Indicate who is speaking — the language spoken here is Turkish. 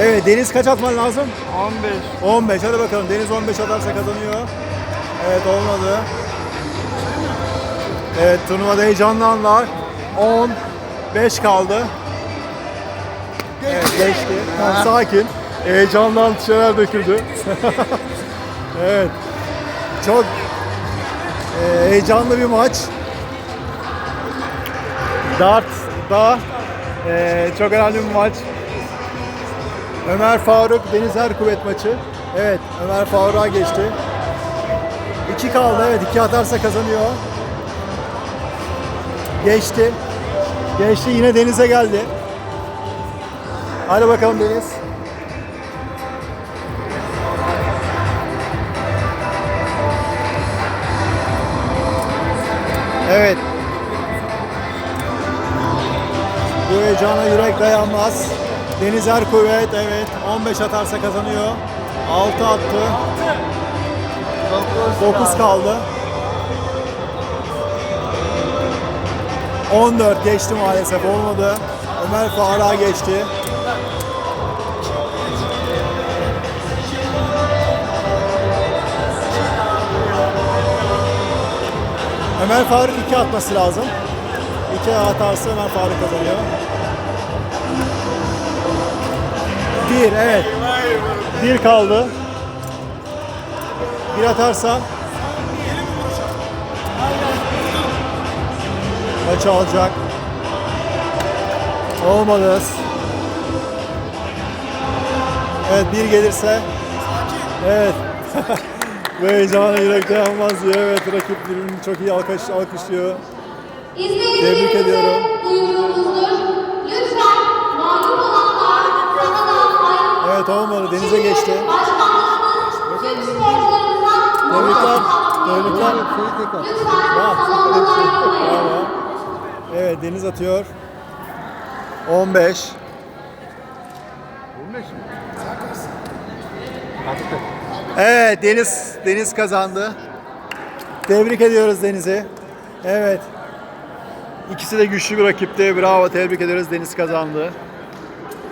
Speaker 1: Evet Deniz kaç atman lazım?
Speaker 2: 15.
Speaker 1: 15 hadi bakalım Deniz 15 atarsa kazanıyor. Evet olmadı. Evet turnuvada heyecanlı anlar. 10 5 kaldı. Evet geçti. Tamam, sakin. Heyecandan şeyler döküldü. evet. Çok e, heyecanlı bir maç. Dart'da e, çok önemli bir maç. Ömer Faruk Deniz Er Kuvvet maçı. Evet Ömer Faruk'a geçti. 2 kaldı evet 2 atarsa kazanıyor. Geçti. Geçti yine Deniz'e geldi. Hadi bakalım Deniz. Evet. Bu heyecana yürek dayanmaz. Deniz Er Kuvvet evet 15 atarsa kazanıyor. 6 attı. 9 kaldı. 14 geçti maalesef olmadı. Ömer Faruk'a geçti. Ömer Faruk 2 atması lazım. 2 atarsa Ömer Faruk kazanıyor. 1 evet. 1 kaldı. 1 atarsa maçı alacak. Olmadı. Evet bir gelirse Evet. Bu heyecana yürek dayanmaz diyor. Evet rakip birbirini çok iyi alkış, alkışlıyor. Tebrik ediyorum.
Speaker 3: Duyurumuzdur.
Speaker 1: Evet olmadı. Denize geçti. Tebrikler.
Speaker 3: moral
Speaker 1: Tebrikler. Bravo. Evet Deniz atıyor. 15.
Speaker 2: 15 mi?
Speaker 1: Evet Deniz Deniz kazandı. Tebrik ediyoruz Deniz'i. Evet. İkisi de güçlü bir rakipti. Bravo tebrik ediyoruz Deniz kazandı.